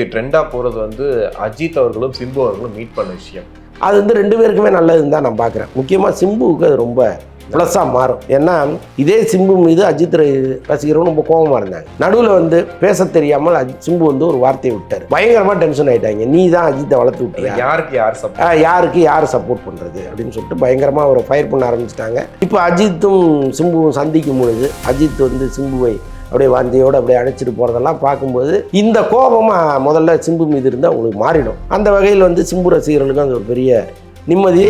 ட்ரெண்டாக போகிறது வந்து அஜித் அவர்களும் சிம்பு அவர்களும் மீட் பண்ண விஷயம். அது வந்து ரெண்டு பேருக்குமே நல்லதுன்னு தான் நான் பார்க்குறேன். முக்கியமாக சிம்புவுக்கு அது ரொம்ப ப்ளஸ்ஸாக மாறும். ஏன்னா இதே சிம்பு மீது அஜித் ர- ரசிகர்களும் ரொம்ப கோபமாக இருந்தாங்க. நடுவில் வந்து பேச தெரியாமல் அஜித் சிம்பு வந்து ஒரு வார்த்தையை விட்டார். பயங்கரமாக டென்ஷன் ஆயிட்டாங்க. நீ தான் அஜித்தை வளர்த்து விட்டியா? யாருக்கு யார் சப்போர்ட் யாருக்கு யார் சப்போர்ட் பண்ணுறது அப்படின்னு சொல்லிட்டு பயங்கரமாக அவரை ஃபயர் பண்ண ஆரம்பிச்சிட்டாங்க. இப்போ அஜித்தும் சிம்புவும் சந்திக்கும் பொழுது அஜித் வந்து சிம்புவை அப்படியே வாந்தியோடு அப்படியே அழைச்சிட்டு போகிறதெல்லாம் பார்க்கும்போது இந்த கோபமாக முதல்ல சிம்பு மீது இருந்து அவங்களுக்கு மாறிடும். அந்த வகையில் வந்து சிம்பு ரசிகர்களுக்கு அது ஒரு பெரிய நிம்மதி.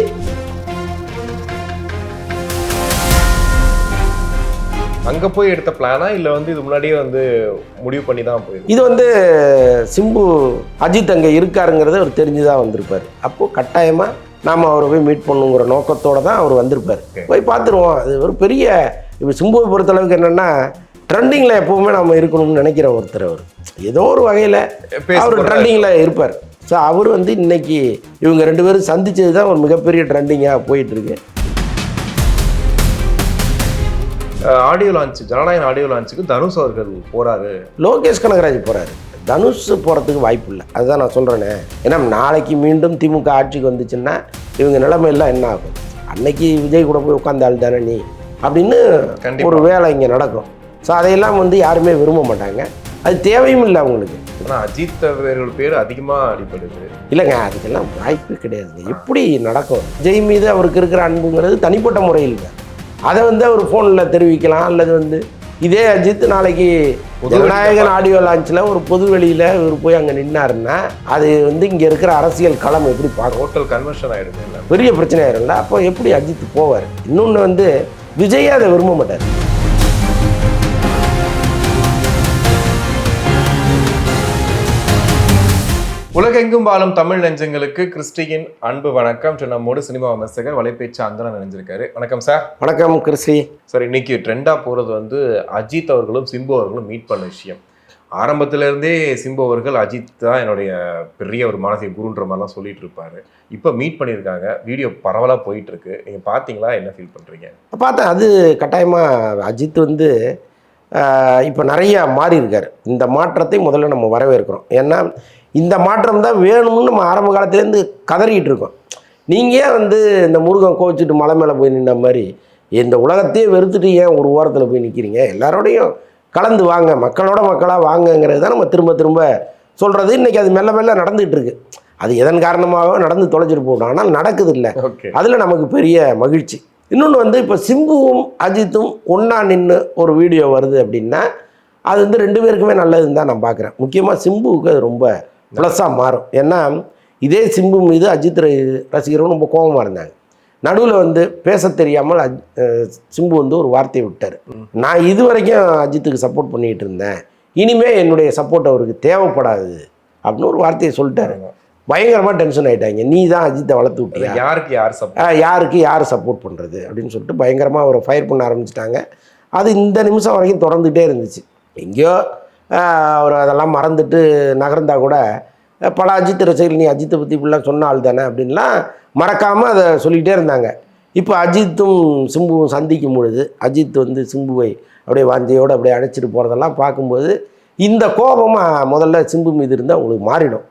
அங்கே போய் எடுத்த பிளானா இல்லை வந்து இது முன்னாடியே வந்து முடிவு பண்ணி தான் போயிருக்கு இது வந்து சிம்பு அஜித் அங்கே இருக்காருங்கிறத அவர் தெரிஞ்சு தான் வந்திருப்பார். அப்போது கட்டாயமாக நாம் அவரை போய் மீட் பண்ணுங்கிற நோக்கத்தோடு தான் அவர் வந்திருப்பார். போய் பார்த்துருவோம். அது ஒரு பெரிய இப்போ சிம்புவை பொறுத்தளவுக்கு என்னென்னா ட்ரெண்டிங்கில் எப்போவுமே நம்ம இருக்கணும்னு நினைக்கிற ஒருத்தர் அவர். ஏதோ ஒரு வகையில் அவர். ட்ரெண்டிங்கில் இருப்பார். ஸோ அவர் வந்து இன்னைக்கு இவங்க ரெண்டு பேரும் சந்திச்சது தான் ஒரு மிகப்பெரிய ட்ரெண்டிங்காக போயிட்டுருக்கு ஆடியோ லான்ச் ஜனநாயகன் ஆடியோ லான்ச்சுக்கு தனுஷ் அவர்கள் போறாரு. லோகேஷ் கனகராஜ் போகிறாரு தனுஷ் போகிறதுக்கு வாய்ப்பு இல்லை. அதுதான் நான் சொல்கிறேனே ஏன்னா நாளைக்கு மீண்டும் திமுக ஆட்சிக்கு வந்துச்சுன்னா இவங்க நிலைமையெல்லாம் என்ன ஆகும்? அன்னைக்கு விஜய் கூட போய் உட்காந்தாள் தானே நீ? அப்படின்னு. ஒரு வேலை இங்கே நடக்கும். ஸோ அதையெல்லாம் வந்து யாருமே விரும்ப மாட்டாங்க. அது தேவையும் இல்லை அவங்களுக்கு. ஆனால் அஜித் அவர்கள் பேர் அதிகமாக அடிபடுது. இல்லைங்க அதுக்கெல்லாம் வாய்ப்பு கிடையாதுங்க. எப்படி நடக்கும்? விஜய் மீது அவருக்கு இருக்கிற அன்புங்கிறது தனிப்பட்ட முறையில்ங்க அதை வந்து அவர் ஃபோனில் தெரிவிக்கலாம். அல்லது வந்து இதே அஜித் நாளைக்கு பொது ஜனநாயகன் ஆடியோ லான்ச்சில் ஒரு பொது வெளியில் இவர் போய் அங்கே நின்னாருன்னா அது வந்து இங்கே இருக்கிற அரசியல் களம் எப்படி பார்க்கும்? டோட்டல் கன்வர்ஷன் ஆயிடுது இல்லை. பெரிய பிரச்சனை ஆயிரும்ல. அப்போ எப்படி அஜித் போவார்? இன்னொன்று வந்து விஜயே அதை விரும்ப மாட்டார். உலகெங்கும் வாழும் தமிழ் நெஞ்சங்களுக்கு கிறிஸ்டியின் அன்பு வணக்கம். ஸோ நம்மோடு சினிமா விமர்சகர் வலைபேச்சு அந்தரன் நினைஞ்சிருக்காரு வணக்கம் சார். வணக்கம் கிறிஸ்டி. சார் இன்னைக்கு ட்ரெண்டாக போகிறது வந்து அஜித் அவர்களும் சிம்பு அவர்களும் மீட் பண்ண விஷயம். ஆரம்பத்துல இருந்தே சிம்பு அவர்கள் அஜித் தான் என்னுடைய பெரிய ஒரு மானசிக குருன்ற மாதிரிலாம் சொல்லிட்டு இருப்பாரு. இப்போ மீட் பண்ணியிருக்காங்க. வீடியோ பரவலாக போயிட்டு இருக்கு நீங்கள் பார்த்தீங்களா என்ன ஃபீல் பண்ணுறீங்க பார்த்தேன் அது கட்டாயமாக அஜித் வந்து இப்போ நிறைய மாறி இருக்கார் இந்த மாற்றத்தை முதல்ல நம்ம வரவேற்கிறோம். ஏன்னா இந்த மாற்றம் தான் வேணும்னு நம்ம ஆரம்ப காலத்துலேருந்து கதறிக்கிட்டு இருக்கோம். நீங்கள் ஏன் வந்து இந்த முருகன் கோச்சிட்டு மலை மேலே போய் நின்ன மாதிரி இந்த உலகத்தையே வெறுத்துட்டு ஏன் ஒரு ஓரத்தில் போய் நிற்கிறீங்க எல்லாரோடையும் கலந்து வாங்க மக்களோட மக்களாக வாங்கங்கிறது தான் நம்ம திரும்ப திரும்ப சொல்கிறது இன்றைக்கி அது மெல்ல மெல்ல நடந்துகிட்டு இருக்கு. அது எதன் காரணமாக நடந்து தொலைச்சிட்டு போகணும் ஆனால் நடக்குது இல்லை அதில் நமக்கு பெரிய மகிழ்ச்சி. இன்னொன்று வந்து இப்போ சிம்புவும் அஜித்தும் ஒன்றா நின்று ஒரு வீடியோ வருது அப்படின்னா அது வந்து ரெண்டு பேருக்குமே நல்லதுன்னு தான் நான் பார்க்குறேன் முக்கியமாக சிம்புவுக்கு அது ரொம்ப ப்ளஸ்ஸாக மாறும். ஏன்னா இதே சிம்பு மீது அஜித் ர- ரசிகர்களும் ரொம்ப கோபமாக இருந்தாங்க. நடுவில் வந்து பேச தெரியாமல் அஜ்- சிம்பு வந்து ஒரு வார்த்தையை விட்டார். நான் இது வரைக்கும் அஜித்துக்கு சப்போர்ட் பண்ணிகிட்டு இருந்தேன். இனிமே என்னுடைய சப்போர்ட் அவருக்கு தேவைப்படாது அப்படின்னு ஒரு வார்த்தையை சொல்லிட்டாரு. பயங்கரமாக டென்ஷன் ஆயிட்டாங்க. நீ தான் அஜித்தை வளர்த்து விட்டியா? யாருக்கு யார் சப்போர்ட் யாருக்கு யார் சப்போர்ட் பண்ணுறது அப்படின்னு சொல்லிட்டு பயங்கரமாக அவரை ஃபயர் பண்ண ஆரம்பிச்சிட்டாங்க. அது இந்த நிமிஷம் வரைக்கும் தொடர்ந்துகிட்டே இருந்துச்சு. எங்கேயோ அவர் அதெல்லாம் மறந்துட்டு நகர்ந்தா கூட பல அஜித் ரசிகர்கள் நீ அஜித்தை பற்றி இப்படிலாம் சொன்ன ஆள் தானே அப்படின்லாம் மறக்காமல் அதை சொல்லிகிட்டே இருந்தாங்க. இப்போ அஜித்தும் சிம்புவும் சந்திக்கும் பொழுது அஜித் வந்து சிம்புவை அப்படியே வாந்தியோடு அப்படியே அழைச்சிட்டு போகிறதெல்லாம் பார்க்கும்போது இந்த கோபமாக முதல்ல சிம்பு மீது இருந்தால் அவங்களுக்கு மாறிடும்.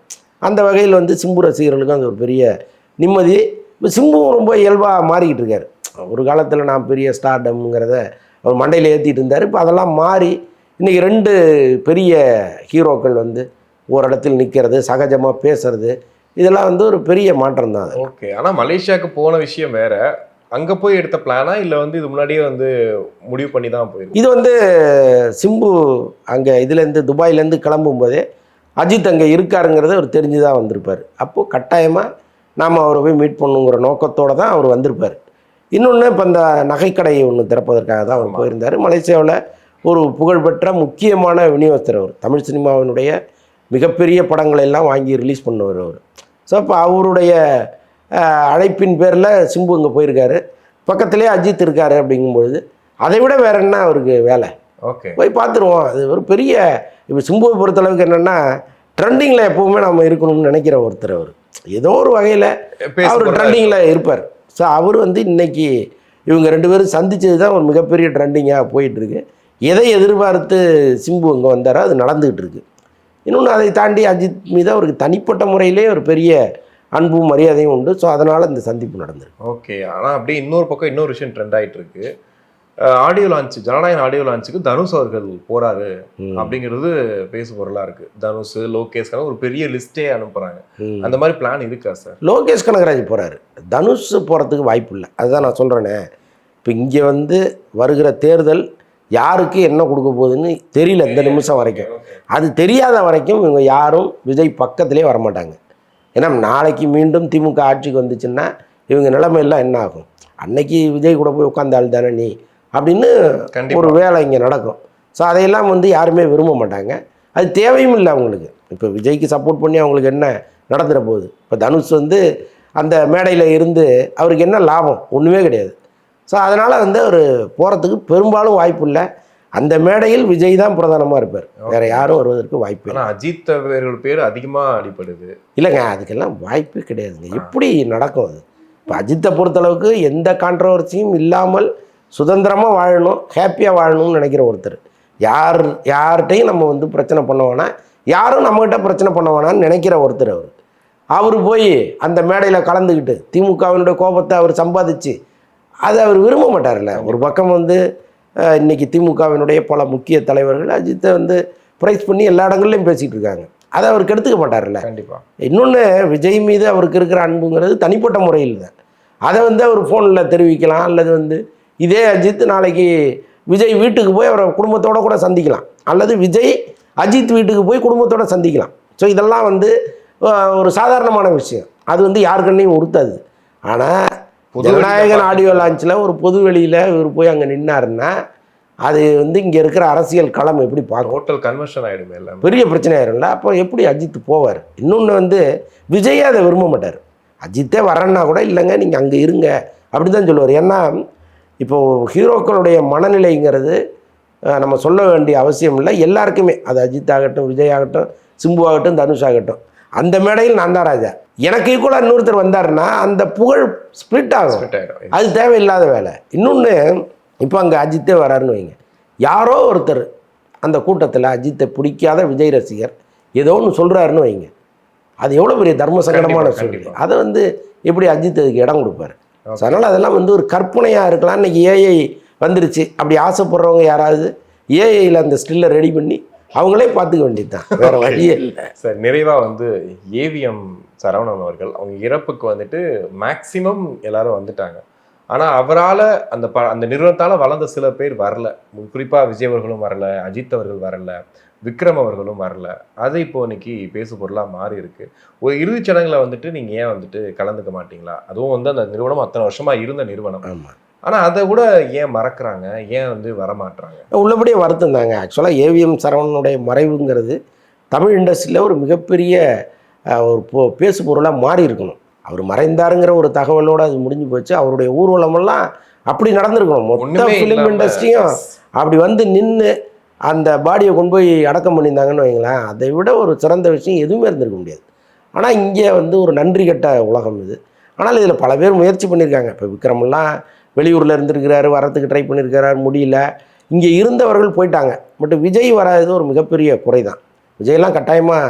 அந்த வகையில் வந்து சிம்பு ரசிகர்களுக்கும் அது ஒரு பெரிய நிம்மதி. இப்போ சிம்புவும் ரொம்ப இயல்பாக மாறிக்கிட்டு இருக்கார். ஒரு காலத்தில் நான் பெரிய ஸ்டார்டம்ங்கிறத அவர் மண்டையில் ஏற்றிட்டு இருந்தார். இப்போ அதெல்லாம் மாறி இன்றைக்கி ரெண்டு பெரிய ஹீரோக்கள் வந்து ஒரு இடத்தில் நிற்கிறது சகஜமாக பேசுறது இதெல்லாம் வந்து ஒரு பெரிய மாற்றம் தான் ஓகே. ஆனால் மலேசியாவுக்கு போன விஷயம் வேற. அங்கே போய் எடுத்த பிளானா இல்லை வந்து இது முன்னாடியே வந்து முடிவு பண்ணி தான் போயிருக்கு இது வந்து சிம்பு அங்கே இதுலேருந்து துபாயிலேருந்து கிளம்பும்போதே அஜித் அங்கே இருக்காருங்கிறத அவர் தெரிஞ்சு தான் வந்திருப்பார். அப்போது கட்டாயமாக நாம் அவரை போய் மீட் பண்ணுங்கிற நோக்கத்தோடு தான் அவர் வந்திருப்பார். இன்னொன்று இப்போ இந்த நகைக்கடை ஒன்று திறப்பதற்காக தான் அவர். போயிருந்தார். மலேசியாவில் ஒரு புகழ்பெற்ற முக்கியமான விநியோகஸ்தர் அவர். தமிழ் சினிமாவினுடைய மிகப்பெரிய படங்களை எல்லாம் வாங்கி ரிலீஸ் பண்ணவர் அவர். ஸோ அப்போ அவருடைய அழைப்பின் பேரில் சிம்பு இங்கே போயிருக்காரு. பக்கத்துலேயே அஜித் இருக்காரு அப்படிங்கும்பொழுது அதை விட வேற என்ன அவருக்கு வேலை? ஓகே. போய் பார்த்துருவோம். அது ஒரு பெரிய இப்போ சிம்புவை பொறுத்தளவுக்கு என்னென்னா ட்ரெண்டிங்கில் எப்போவுமே நம்ம இருக்கணும்னு நினைக்கிற ஒருத்தர் அவர். ஏதோ ஒரு வகையில் அவர் ட்ரெண்டிங்கில் இருப்பார். ஸோ அவர் வந்து இன்னைக்கு இவங்க ரெண்டு பேரும் சந்திச்சது தான் ஒரு மிகப்பெரிய ட்ரெண்டிங்காக போயிட்டுருக்கு. எதை எதிர்பார்த்து சிம்பு இங்கே வந்தாரோ அது நடந்துகிட்டு இருக்கு. இன்னொன்று அதை தாண்டி அஜித் மீது அவருக்கு தனிப்பட்ட முறையிலே ஒரு பெரிய அன்பும் மரியாதையும் உண்டு. ஸோ அதனால் இந்த சந்திப்பு நடந்திருக்கு. ஓகே. ஆனா அப்படியே இன்னொரு பக்கம் இன்னொரு விஷயம் ட்ரெண்ட் ஆயிட்டு இருக்கு. ஆடியோ லான்ச் ஜனநாயகன் ஆடியோ லான்ச்சுக்கு தனுஷ் அவர்கள் போறாரு. அப்படிங்கிறது பேசு பொருளா இருக்கு. தனுஷ் லோகேஷ் ஒரு பெரிய லிஸ்டே அனுப்புறாங்க. அந்த மாதிரி பிளான் இருக்கா சார் லோகேஷ் கனகராஜ் போகிறாரு தனுஷ் போகிறதுக்கு வாய்ப்பு இல்லை. அதுதான் நான் சொல்கிறேனே இப்போ இங்கே வந்து வருகிற தேர்தல் யாருக்கு என்ன கொடுக்க போகுதுன்னு தெரியல இந்த நிமிஷம் வரைக்கும். அது தெரியாத வரைக்கும் இவங்க யாரும் விஜய் பக்கத்திலே வரமாட்டாங்க. ஏன்னா நாளைக்கு மீண்டும் திமுக ஆட்சிக்கு வந்துச்சுன்னா இவங்க நிலைமையெல்லாம் என்ன ஆகும்? அன்னைக்கு விஜய் கூட போய் உட்காந்த ஆள் தானே நீ? அப்படின்னு ஒரு வேலை இங்கே நடக்கும். ஸோ அதையெல்லாம் வந்து யாருமே விரும்ப மாட்டாங்க. அது தேவையும் இல்லை அவங்களுக்கு. இப்போ விஜய்க்கு சப்போர்ட் பண்ணி அவங்களுக்கு என்ன நடந்துட போகுது? இப்போ தனுஷ் வந்து அந்த மேடையில் இருந்து அவருக்கு என்ன லாபம்? ஒன்றுமே கிடையாது. ஸோ அதனால் வந்து அவர் போகிறதுக்கு பெரும்பாலும் வாய்ப்பு இல்லை. அந்த மேடையில் விஜய் தான் பிரதானமாக இருப்பார். வேற யாரும் வருவதற்கு வாய்ப்பு இல்லை. அஜித் அவர்கள் பேர் அதிகமா அடிபடுது. இல்லைங்க அதுக்கெல்லாம் வாய்ப்பே கிடையாதுங்க. எப்படி நடக்கும் அது. இப்போ அஜித்தை பொறுத்தளவுக்கு எந்த கான்ட்ரவர்சியும் இல்லாமல் சுதந்திரமாக வாழணும் ஹாப்பியாக வாழணும்னு நினைக்கிற ஒருத்தர். யார் யார்கிட்டையும் நம்ம வந்து பிரச்சனை பண்ண வேணாம். யாரும் நம்மகிட்ட பிரச்சனை பண்ண வேணாம்னு நினைக்கிற ஒருத்தர் அவர். அவர் போய் அந்த மேடையில் கலந்துக்கிட்டு திமுகவினுடைய கோபத்தை அவர் சம்பாதிச்சு அதை அவர் விரும்ப மாட்டார்ல ஒரு பக்கம் வந்து அஹ், இன்னைக்கு திமுகவினுடைய பல முக்கிய தலைவர்கள் அஜித்தை வந்து ப்ரைஸ் பண்ணி எல்லா இடங்கள்லையும் பேசிகிட்டு இருக்காங்க. அதை அவர் கெடுத்துக்க மாட்டார்ல கண்டிப்பா. இன்னொன்று விஜய் மீது அவருக்கு இருக்கிற அன்புங்கிறது தனிப்பட்ட முறையில் தான் அதை வந்து அவர் ஃபோனில் தெரிவிக்கலாம் அல்லது வந்து இதே அஜித் நாளைக்கு விஜய் வீட்டுக்கு போய் அவரை குடும்பத்தோட கூட சந்திக்கலாம். அல்லது விஜய் அஜித் வீட்டுக்கு போய் குடும்பத்தோட சந்திக்கலாம். ஸோ இதெல்லாம் வந்து ஒரு சாதாரணமான விஷயம். அது வந்து யாருக்கண்ணையும் உறுத்தாது. ஆனால் ஜனநாயகன் ஆடியோ லான்ச்சில் ஒரு பொது வெளியில் இவர் போய் அங்கே நின்னாருன்னா அது வந்து இங்கே இருக்கிற அரசியல் களம் எப்படி பார்க்கும்? டோட்டல் கன்வர்ஷன் ஆயிடுமே எல்லாமே. பெரிய பிரச்சனை ஆயிரும்ல. அப்போ எப்படி அஜித் போவார்? இன்னொன்று வந்து விஜயே அதை விரும்ப மாட்டார். அஜித்தே வரேன்னா கூட இல்லைங்க நீங்கள் அங்கே இருங்க. அப்படி தான் சொல்லுவார். ஏன்னா இப்போ ஹீரோக்களுடைய மனநிலைங்கிறது நம்ம சொல்ல வேண்டிய அவசியம் இல்லை. எல்லாருக்குமே. அது அஜித் ஆகட்டும் விஜய் ஆகட்டும் சிம்பு ஆகட்டும் தனுஷ் ஆகட்டும். அந்த மேடையில் நான் தான் ராஜா. எனக்கு ஈக்குவலாக இன்னொருத்தர் வந்தாருன்னா அந்த புகழ் ஸ்ப்ளிட் ஆகும். அது தேவையில்லாத வேலை. இன்னொன்று இப்போ அங்கே அஜித்தே வராருன்னு வைங்க. யாரோ ஒருத்தர் அந்த கூட்டத்தில் அஜித்தை பிடிக்காத விஜய் ரசிகர் ஏதோ ஒன்று சொல்கிறாருன்னு வைங்க. அது எவ்வளோ பெரிய தர்ம சங்கடமான சூழ்நிலை. அதை வந்து எப்படி அஜித் அதுக்கு இடம் கொடுப்பாரு? அதனால் அதெல்லாம் வந்து ஒரு கற்பனையாக இருக்கலாம். இன்னைக்கு ஏஐ வந்துருச்சு. அப்படி ஆசைப்படுறவங்க யாராவது ஏஐயில் அந்த ஸ்டில்லை ரெடி பண்ணி அவங்களே பார்த்துக்க வேண்டியது தான் வேறு வழியே இல்லை. சார் நிறைவா வந்து ஏவிஎம் சரவணன் அவர்கள் அவங்க இறப்புக்கு வந்துட்டு மேக்சிமம் எல்லாரும் வந்துட்டாங்க. ஆனா அவரால அந்த ப அந்த நிறுவனத்தால வளர்ந்த சில பேர் வரல. குறிப்பா விஜய் அவர்களும் வரல அஜித் அவர்கள் வரல விக்ரம் அவர்களும் வரல. அது இப்போ இன்னைக்கு பேசு பொருளா மாறி இருக்கு. ஒரு இறுதிச் சடங்குல வந்துட்டு நீங்க ஏன் வந்துட்டு கலந்துக்க மாட்டீங்களா? அதுவும் வந்து அந்த நிறுவனம் அத்தனை வருஷமா இருந்த நிறுவனம். ஆமாம் ஆனா அதை கூட ஏன் மறக்கறாங்க? ஏன் வந்து வரமாட்றாங்க? உள்ளபடியே வருத்தம் தாங்க. ஆக்சுவலாக ஏவிஎம் சரவணனுடைய மறைவுங்கிறது தமிழ் இண்டஸ்ட்ரியில் ஒரு மிகப்பெரிய ஒரு பொ பேசு பொருளாக மாறி இருக்கணும். அவர் மறைந்தாருங்கிற ஒரு தகவலோடு அது முடிஞ்சு போச்சு. அவருடைய ஊர்வலமெல்லாம் அப்படி நடந்திருக்கணும். மொத்த ஃபிலிம் இண்டஸ்ட்ரியும் அப்படி வந்து நின்று அந்த பாடியை கொண்டு போய் அடக்கம் பண்ணியிருந்தாங்கன்னு வைங்களேன் அதை விட ஒரு சிறந்த விஷயம் எதுவுமே இருந்திருக்க முடியாது. ஆனால் இங்கே வந்து ஒரு நன்றி கெட்ட உலகம் இது. ஆனால் இதில் பல பேர் முயற்சி பண்ணியிருக்காங்க. இப்போ விக்ரமெல்லாம் வெளியூரில் இருந்திருக்கிறாரு வரத்துக்கு ட்ரை பண்ணியிருக்கிறார் முடியல. இங்கே இருந்தவர்கள் போயிட்டாங்க. பட் விஜய் வராதது ஒரு மிகப்பெரிய குறை தான் விஜய்லாம் கட்டாயமாக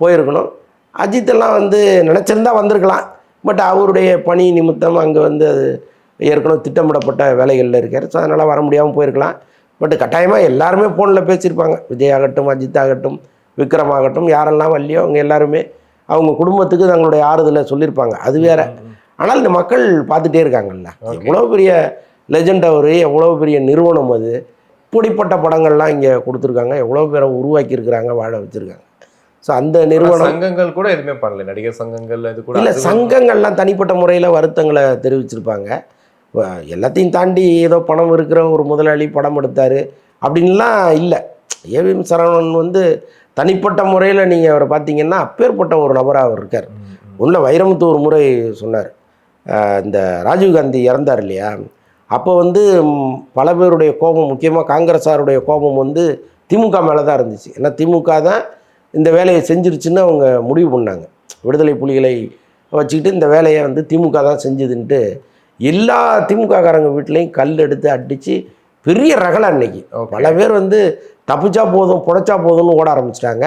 போயிருக்கணும். அஜித்தெல்லாம் வந்து நினச்சிருந்தா வந்திருக்கலாம். பட் அவருடைய பணி நிமித்தம் அங்கே வந்து அது ஏற்கனவே திட்டமிடப்பட்ட வேலைகளில் இருக்கார். ஸோ அதனால் வர முடியாமல் போயிருக்கலாம். பட் கட்டாயமாக எல்லாருமே ஃபோனில் பேசியிருப்பாங்க. விஜய் ஆகட்டும் அஜித் ஆகட்டும் விக்ரம் ஆகட்டும் யாரெல்லாம் வரலையோ அவங்க எல்லாருமே அவங்க குடும்பத்துக்கு தங்களுடைய ஆறுதலை சொல்லியிருப்பாங்க. அது வேறு. ஆனால் இந்த மக்கள் பார்த்துட்டே இருக்காங்கல்ல. எவ்வளோ பெரிய லெஜெண்ட் அவர் எவ்வளோ பெரிய நிறுவனம் அது இப்படிப்பட்ட படங்கள்லாம் இங்கே கொடுத்துருக்காங்க எவ்வளோ பேரை உருவாக்கி இருக்கிறாங்க வாழ வச்சுருக்காங்க. ஸோ அந்த நிறுவனம் சங்கங்கள் கூட எதுவுமே பண்ணல. நடிகர் சங்கங்கள் இது கூட இல்லை அது- சங்கங்கள்லாம் தனிப்பட்ட முறையில் வருத்தங்களை தெரிவிச்சிருப்பாங்க. எல்லாத்தையும் தாண்டி ஏதோ பணம் இருக்கிற ஒரு முதலாளி படம் எடுத்தார் அப்படின்லாம் இல்லை. ஏவிஎம் சரவணன் வந்து தனிப்பட்ட முறையில் நீங்கள் அவரை பார்த்தீங்கன்னா அப்பேற்பட்ட ஒரு நபராக அவர் இருக்கார். உள்ள வைரமுத்து ஒரு முறை சொன்னார். இந்த ராஜீவ்காந்தி இறந்தார் இல்லையா? அப்போ வந்து பல பேருடைய கோபம் முக்கியமாக காங்கிரஸாருடைய கோபம் வந்து திமுக மேலே தான் இருந்துச்சு. ஏன்னா திமுக தான் இந்த வேலையை செஞ்சிருச்சுன்னு அவங்க முடிவு பண்ணாங்க. விடுதலை புலிகளை வச்சுக்கிட்டு இந்த வேலையை வந்து திமுக தான் செஞ்சுதுன்ட்டு எல்லா திமுககாரங்க வீட்லேயும் கல் எடுத்து அடித்து பெரிய ரகலை அன்னைக்கு. பல பேர் வந்து தப்பிச்சா போதும் புடைச்சா போதும்னு ஓட ஆரம்பிச்சிட்டாங்க.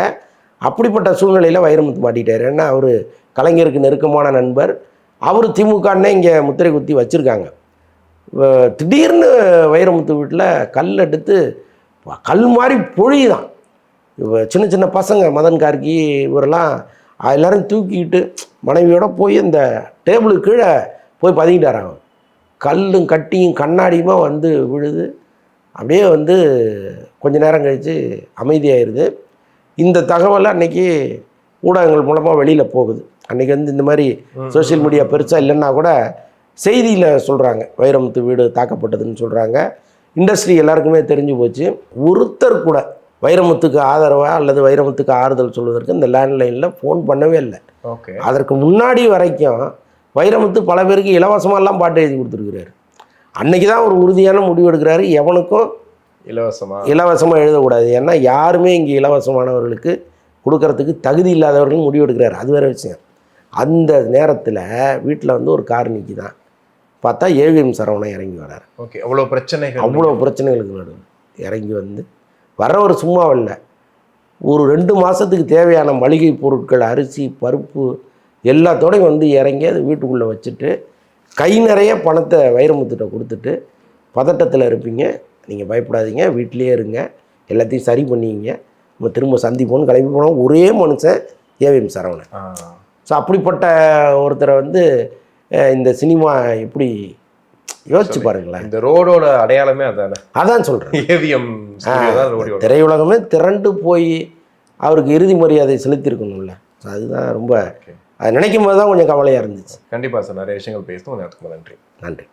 அப்படிப்பட்ட சூழ்நிலையில் வைரமுத்து மாட்டிட்டார். ஏன்னா அவர் கலைஞருக்கு நெருக்கமான நண்பர். அவர் திமுகன்னே இங்கே முத்திரை குத்தி வச்சுருக்காங்க. திடீர்னு வைரமுத்து வீட்டில் கல் எடுத்து கல் மாதிரி பொழிதான் இப்போ சின்ன சின்ன பசங்க மதன் கார்கி இவரெல்லாம் எல்லாரும் தூக்கிக்கிட்டு மனைவியோட போய் இந்த டேபிளுக்கு கீழே போய் பதுங்கிட்டாராங்க கல்லும் கட்டியும் கண்ணாடியுமா வந்து விழுது. அப்படியே வந்து கொஞ்ச நேரம் கழித்து அமைதியாயிருது. இந்த தகவலை அன்னைக்கு ஊடகங்கள் மூலமாக வெளியில் போகுது. அன்றைக்கி வந்து இந்த மாதிரி சோஷியல் மீடியா பெருசாக இல்லைன்னா கூட செய்தியில் சொல்கிறாங்க வைரமுத்து வீடு தாக்கப்பட்டதுன்னு சொல்கிறாங்க இண்டஸ்ட்ரி எல்லாருக்குமே தெரிஞ்சு போச்சு. ஒருத்தர் கூட வைரமுத்துக்கு ஆதரவாக அல்லது வைரமுத்துக்கு ஆறுதல் சொல்வதற்கு இந்த லேண்ட்லைனில் ஃபோன் பண்ணவே இல்லை. ஓகே அதற்கு முன்னாடி வரைக்கும் வைரமுத்து பல பேருக்கு இலவசமாலாம் பாட்டு எழுதி கொடுத்துருக்கிறாரு. அன்னைக்கு தான் ஒரு உறுதியான முடிவு எடுக்கிறாரு. எவனுக்கும் இலவசமா? இலவசமாக எழுதக்கூடாது. ஏன்னா யாருமே இங்கே இலவசமானவர்களுக்கு கொடுக்கறதுக்கு தகுதி இல்லாதவர்கள் முடிவு எடுக்கிறாரு. அது வேற விஷயம். அந்த நேரத்தில் வீட்டில் வந்து ஒரு கார் நிற்கி தான் பார்த்தா ஏவிஎம் சரவணன் இறங்கி வராரு. ஓகே அவ்வளோ பிரச்சனைகள் அவ்வளோ பிரச்சனைகளுக்கு நடுவில் இறங்கி வந்து வர்றவர் சும்மா இல்லை. ஒரு ரெண்டு மாதத்துக்கு தேவையான மளிகை பொருட்கள் அரிசி பருப்பு எல்லாத்தோடையும் வந்து இறங்கி அதை வீட்டுக்குள்ளே வச்சுட்டு கை நிறைய பணத்தை வைரமுத்துட்ட கொடுத்துட்டு பதட்டத்தில் இருப்பீங்க. நீங்கள் பயப்படாதீங்க. வீட்டிலேயே இருங்க. எல்லாத்தையும் சரி பண்ணிங்க நம்ம திரும்ப சந்திப்போம்னு கிளம்பி போனோம் ஒரே மனுஷன் ஏவிஎம் சரவணன் ஸோ அப்படிப்பட்ட ஒருத்தரை வந்து இந்த சினிமா எப்படி யோசிச்சு பாருங்களேன். இந்த ரோடோட அடையாளமே அதானே? அதான் சொல்கிறேன் ஏவிஎம் திரையுலகமே திரண்டு போய் அவருக்கு இறுதி மரியாதை செலுத்தியிருக்கணும்ல. அதுதான் ரொம்ப. அதை நினைக்கும் போது தான் கொஞ்சம் கவலையாக இருந்துச்சு. கண்டிப்பா சார் நிறைய விஷயங்கள் பேசணும் அதுக்கு நன்றி. நன்றி.